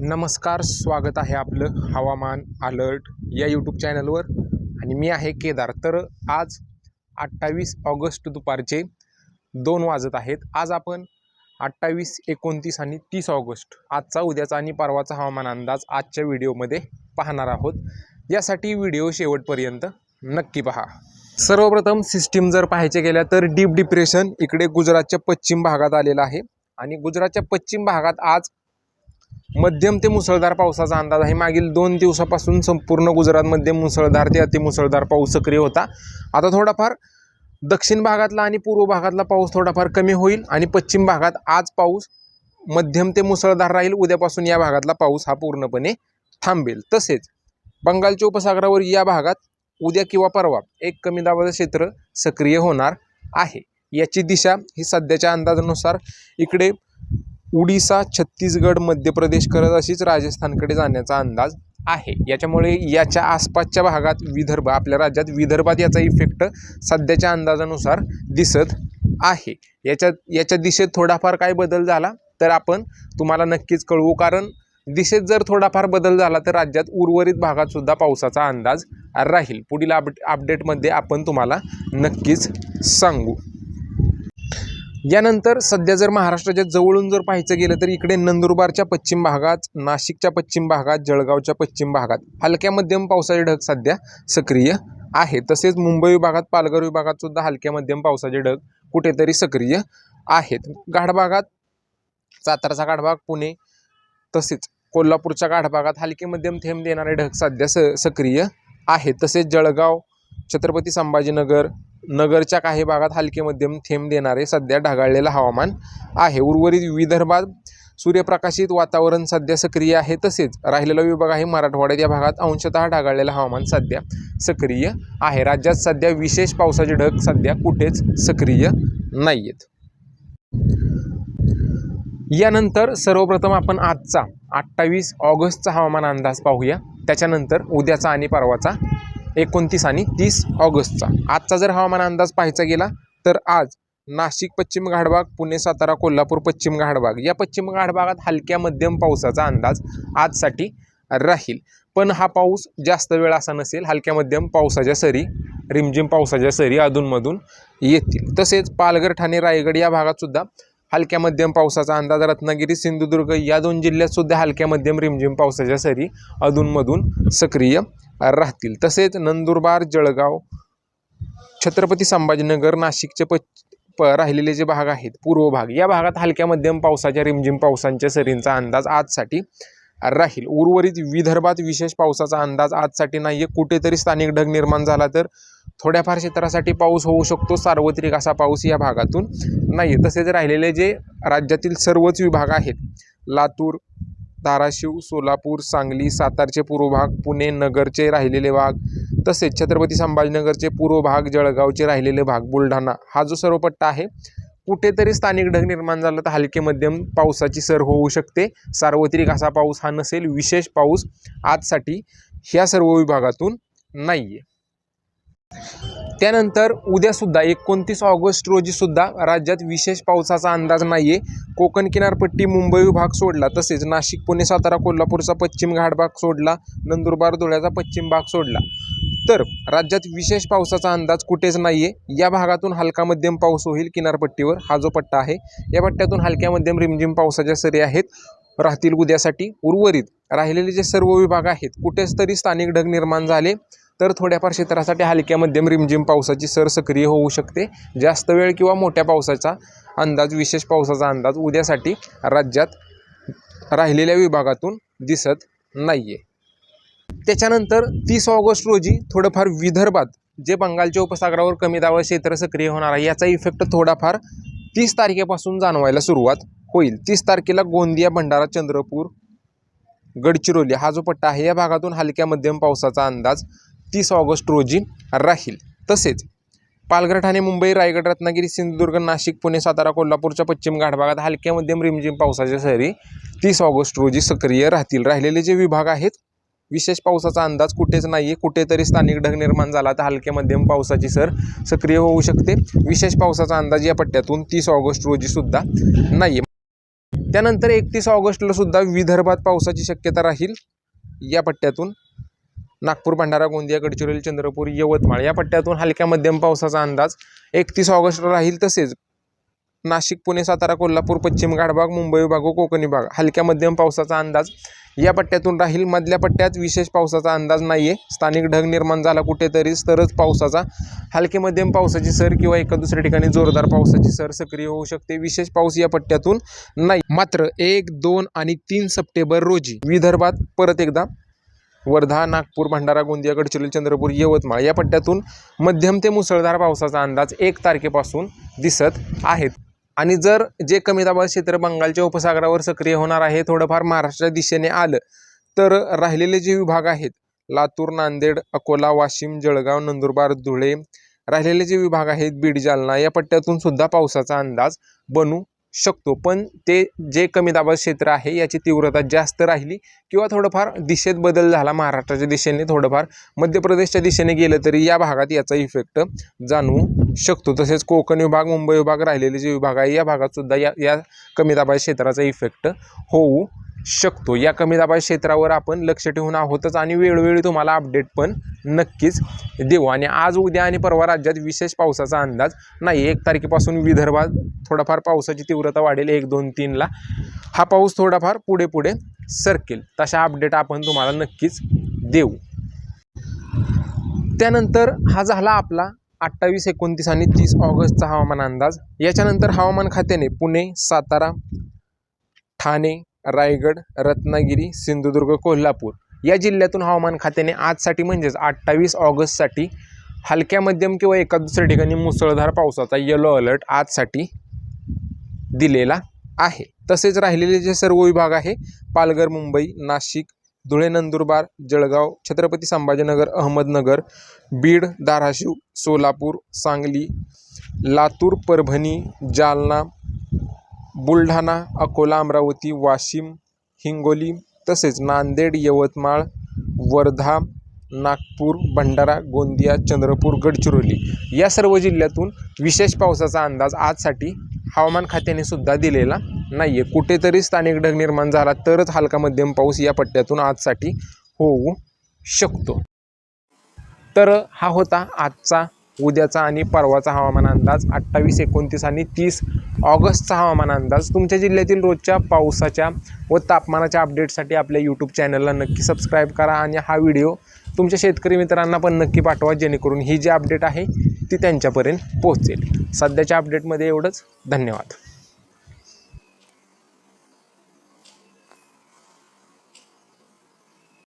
नमस्कार स्वागत आहे आपलं हवामान अलर्ट या यूट्यूब चॅनलवर. आणि मी आहे केदार. तर आज अठ्ठावीस ऑगस्ट दुपारचे दोन वाजत आहेत. आज आपण अठ्ठावीस एकोणतीस आणि तीस ऑगस्ट आजचा उद्याचा आणि परवाचा हवामान अंदाज आजच्या व्हिडिओमध्ये पाहणार आहोत. यासाठी व्हिडिओ शेवटपर्यंत नक्की पहा. सर्वप्रथम सिस्टीम जर पाहायचे गेल्या तर डीप डिप्रेशन इकडे गुजरातच्या पश्चिम भागात आलेलं आहे. आणि गुजरातच्या पश्चिम भागात आज मध्यम ते मुसळधार पावसाचा अंदाज आहे. मागील दोन दिवसापासून संपूर्ण गुजरातमध्ये मुसळधार ते अतिमुसळधार पाऊस सक्रिय होता. आता थोडाफार दक्षिण भागातला आणि पूर्व भागातला पाऊस थोडाफार कमी होईल आणि पश्चिम भागात आज पाऊस मध्यम ते मुसळधार राहील. उद्यापासून या भागातला पाऊस हा पूर्णपणे थांबेल. तसेच बंगालच्या उपसागरावर या भागात उद्या किंवा परवा एक कमी दाबाचं क्षेत्र सक्रिय होणार आहे. याची दिशा ही सध्याच्या अंदाजानुसार इकडे उडीसा छत्तीसगड मध्य प्रदेश करत अशीच राजस्थानकडे जाण्याचा अंदाज आहे. याच्यामुळे याच्या आसपासच्या भागात विदर्भ आपल्या राज्यात विदर्भात याचा इफेक्ट सध्याच्या अंदाजानुसार दिसत आहे. याच्या याच्या दिशेत थोडाफार काय बदल झाला तर आपण तुम्हाला नक्कीच कळवू. कारण दिशेत जर थोडाफार बदल झाला तर राज्यात उर्वरित भागात सुद्धा पावसाचा अंदाज राहील. पुढील अप अपडेटमध्ये आपण तुम्हाला नक्कीच सांगू. यानंतर सध्या जर महाराष्ट्राच्या जवळून जर पाहायचं गेलं तर इकडे नंदुरबारच्या पश्चिम भागात नाशिकच्या पश्चिम भागात जळगावच्या पश्चिम भागात हलक्या मध्यम पावसाचे ढग सध्या सक्रिय आहे तसेच मुंबई विभागात पालघर विभागात सुद्धा हलक्या मध्यम पावसाचे ढग कुठेतरी सक्रिय आहेत. गाढभागात साताराचा गाढभाग पुणे तसेच कोल्हापूरच्या गाढभागात हलके मध्यम थेंब देणारे ढग सध्या स सक्रिय आहेत. तसेच जळगाव छत्रपती संभाजीनगर नगरच्या काही भागात हलके मध्यम थेंब देणारे सध्या ढगाळलेलं हवामान आहे. उर्वरित विदर्भात सूर्यप्रकाशित वातावरण सध्या सक्रिय आहे. तसेच राहिलेला विभाग आहे मराठवाड्यात. या भागात अंशतः ढगाळलेलं हवामान सध्या सक्रिय आहे. राज्यात सध्या विशेष पावसाचे ढग सध्या कुठेच सक्रिय नाही आहेत यानंतर सर्वप्रथम आपण आजचा अठ्ठावीस ऑगस्टचा हवामान अंदाज पाहूया. त्याच्यानंतर उद्याचा आणि परवाचा एकोणतीस आणि तीस ऑगस्टचा. आजचा जर हवामान अंदाज पाहायचा गेला तर आज नाशिक पश्चिम घाटभाग पुणे सातारा कोल्हापूर पश्चिम घाटभाग या पश्चिम घाटभागात हलक्या मध्यम पावसाचा अंदाज आजसाठी राहील. पण हा पाऊस जास्त वेळ असा नसेल हलक्या मध्यम पावसाच्या सरी रिमझिम पावसाच्या सरी अधूनमधून येतील. तसेच पालघर ठाणे रायगड या भागात सुद्धा हलक्या मध्यम पावसाचा अंदाज रत्नागिरी सिंधुदुर्ग या दोन जिल्ह्यात सुद्धा हलक्या मध्यम रिमझिम पावसाच्या सरी अधूनमधून सक्रिय राहतील. तसेच नंदुरबार जळगाव छत्रपती संभाजीनगर नाशिकचे प प राहिलेले जे भाग आहेत पूर्व भाग या भागात हलक्या मध्यम पावसाच्या रिमझिम पावसांच्या सरींचा अंदाज आजसाठी राहील. उर्वरित विदर्भात विशेष पावसाचा अंदाज आजसाठी नाही आहे कुठेतरी स्थानिक ढग निर्माण झाला तर थोड्याफार क्षेत्रासाठी पाऊस होऊ शकतो. सार्वत्रिक असा पाऊस या भागातून नाही आहे तसेच राहिलेले जे राज्यातील सर्वच विभाग आहेत लातूर धाराशिव सोलापूर सांगली सातारचे पूर्व भाग पुणे नगरचे राहिलेले भाग तसेच छत्रपती संभाजीनगरचे पूर्व भाग जळगावचे राहिलेले भाग बुलढाणा. हा जो सर्व पट्टा आहे कुठेतरी स्थानिक ढग निर्माण झाला तर हलके मध्यम पावसाची सर होऊ शकते. सार्वत्रिक असा पाऊस हा नसेल विशेष पाऊस आजसाठी ह्या सर्व विभागातून नाही आहे त्यानंतर उद्यासुद्धा एकोणतीस ऑगस्ट रोजीसुद्धा राज्यात विशेष पावसाचा अंदाज नाही आहे कोकण किनारपट्टी मुंबई विभाग सोडला तसेच नाशिक पुणे सातारा कोल्हापूरचा पश्चिम घाट भाग सोडला नंदुरबार धुळ्याचा पश्चिम भाग सोडला. तर राज्यात विशेष पावसाचा अंदाज कुठेच नाही आहे या भागातून हलका मध्यम पाऊस होईल किनारपट्टीवर हा जो पट्टा आहे. या पट्ट्यातून हलक्या मध्यम रिमझिम पावसाच्या सरी आहेत राहतील उद्यासाठी. उर्वरित राहिलेले जे सर्व विभाग आहेत कुठेच तरी स्थानिक ढग निर्माण झाले. तर थोड्याफार क्षेत्रासाठी हलक्या मध्यम रिमझिम पावसाची सर सक्रिय होऊ शकते. जास्त वेळ किंवा मोठ्या पावसाचा अंदाज विशेष पावसाचा अंदाज उद्यासाठी राज्यात राहिलेल्या विभागातून दिसत नाही आहे त्याच्यानंतर तीस ऑगस्ट रोजी थोडंफार विदर्भात जे बंगालच्या उपसागरावर कमी दावा क्षेत्र सक्रिय होणार आहे याचा इफेक्ट थोडाफार तीस तारखेपासून जाणवायला सुरुवात होईल. तीस तारखेला गोंदिया भंडारा चंद्रपूर गडचिरोली हा जो पट्टा आहे या भागातून हलक्या मध्यम पावसाचा अंदाज तीस ऑगस्ट रोजी राहील. तसेच पालघर ठाणे मुंबई रायगड रत्नागिरी सिंधुदुर्ग नाशिक पुणे सातारा कोल्हापूरच्या पश्चिम घाटभागात हलक्या मध्यम रिमझिम पावसाच्या सरी तीस ऑगस्ट रोजी सक्रिय राहतील. राहिलेले जे विभाग आहेत विशेष पावसाचा अंदाज कुठेच नाही आहे कुठेतरी स्थानिक ढग निर्माण झाला तर हलक्या मध्यम पावसाची सर सक्रिय होऊ शकते. विशेष पावसाचा अंदाज या पट्ट्यातून तीस ऑगस्ट रोजीसुद्धा नाही आहे त्यानंतर एकतीस ऑगस्टला सुद्धा विदर्भात पावसाची शक्यता राहील. या पट्ट्यातून नागपूर भंडारा गोंदिया गडचिरोली चंद्रपूर यवतमाळ या पट्ट्यातून हलक्या मध्यम पावसाचा अंदाज एकतीस ऑगस्टला राहील तसेच नाशिक पुणे सातारा कोल्हापूर पश्चिम घाटभाग मुंबई विभाग व कोकणी भाग हलक्या मध्यम पावसाचा अंदाज या पट्ट्यातून राहील. मधल्या पट्ट्यात विशेष पावसाचा अंदाज नाही आहे स्थानिक ढग निर्माण झाला कुठेतरी तरच पावसाचा हलके मध्यम पावसाची सर किंवा एका दुसऱ्या ठिकाणी जोरदार पावसाची सर सक्रिय होऊ शकते. विशेष पाऊस या पट्ट्यातून नाही. मात्र एक दोन आणि तीन सप्टेंबर रोजी विदर्भात परत एकदा वर्धा नागपूर भंडारा गोंदिया गडचिरोली चंद्रपूर यवतमाळ या पट्ट्यातून मध्यम ते मुसळधार पावसाचा अंदाज एक तारखेपासून दिसत आहेत. आणि जर जे कमी दाबा क्षेत्र बंगालच्या उपसागरावर सक्रिय होणार आहे थोडंफार महाराष्ट्राच्या दिशेने आलं तर राहिलेले जे विभाग आहेत लातूर नांदेड अकोला वाशिम जळगाव नंदुरबार धुळे राहिलेले जे विभाग आहेत बीड जालना या पट्ट्यातून सुद्धा पावसाचा अंदाज बनू शकतो. पण ते जे कमी दाबाचं क्षेत्र आहे याची तीव्रता जास्त राहिली किंवा थोडंफार दिशेत बदल झाला महाराष्ट्राच्या दिशेने थोडंफार मध्य प्रदेशच्या दिशेने गेलं तरी या भागात याचा इफेक्ट जाणवू शकतो. तसेच कोकण विभाग मुंबई विभाग राहिलेले जे विभाग आहे या भागातसुद्धा या या कमी दाबाच्या क्षेत्राचा इफेक्ट होऊ शकतो. या कमी दाबा क्षेत्रावर आपण लक्ष ठेवून आहोतच आणि वेळोवेळी तुम्हाला अपडेट पण नक्कीच देऊ. आणि आज उद्या आणि परवा राज्यात विशेष पावसाचा अंदाज नाही एक तारखेपासून विदर्भात थोडाफार पावसाची तीव्रता वाढेल. एक दोन तीनला हा पाऊस थोडाफार पुढे पुढे सरकेल. तशा अपडेट आपण तुम्हाला नक्कीच देऊ. त्यानंतर हा झाला आपला अठ्ठावीस एकोणतीस आणि तीस ऑगस्टचा हवामान अंदाज. याच्यानंतर हवामान खात्याने पुणे सातारा ठाणे रायगड रत्नागिरी सिंधुदुर्ग कोल्हापूर या जिल्ह्यातून हवामान खात्याने आजसाठी म्हणजेच अठ्ठावीस ऑगस्टसाठी हलक्या मध्यम किंवा एका दुसऱ्या ठिकाणी मुसळधार पावसाचा येलो अलर्ट आजसाठी दिलेला आहे. तसेच राहिलेले जे सर्व विभाग आहे पालघर मुंबई नाशिक धुळे नंदुरबार जळगाव छत्रपती संभाजीनगर अहमदनगर बीड धाराशिव सोलापूर सांगली लातूर परभणी जालना बुलढाणा अकोला अमरावती वाशिम हिंगोली तसेच नांदेड यवतमाळ वर्धा नागपूर भंडारा गोंदिया चंद्रपूर गडचिरोली या सर्व जिल्ह्यातून विशेष पावसाचा अंदाज आजसाठी हवामान खात्याने सुद्धा दिलेला नाही आहे कुठेतरी स्थानिक ढग निर्माण झाला तरच हलका मध्यम पाऊस या पट्ट्यातून आजसाठी होऊ शकतो. तर हा होता आजचा उद्याचा आणि परवाचा हवामान अंदाज अठ्ठावीस एकोणतीस आणि तीस ऑगस्टचा हवामान अंदाज. तुमच्या जिल्ह्यातील रोजच्या पावसाच्या व तापमानाच्या अपडेटसाठी आपल्या यूट्यूब चॅनलला नक्की सबस्क्राईब करा आणि हा व्हिडिओ तुमच्या शेतकरी मित्रांना पण नक्की पाठवा जेणेकरून ही जी अपडेट आहे ती त्यांच्यापर्यंत पोहोचेल. सध्याच्या अपडेटमध्ये एवढंच. धन्यवाद.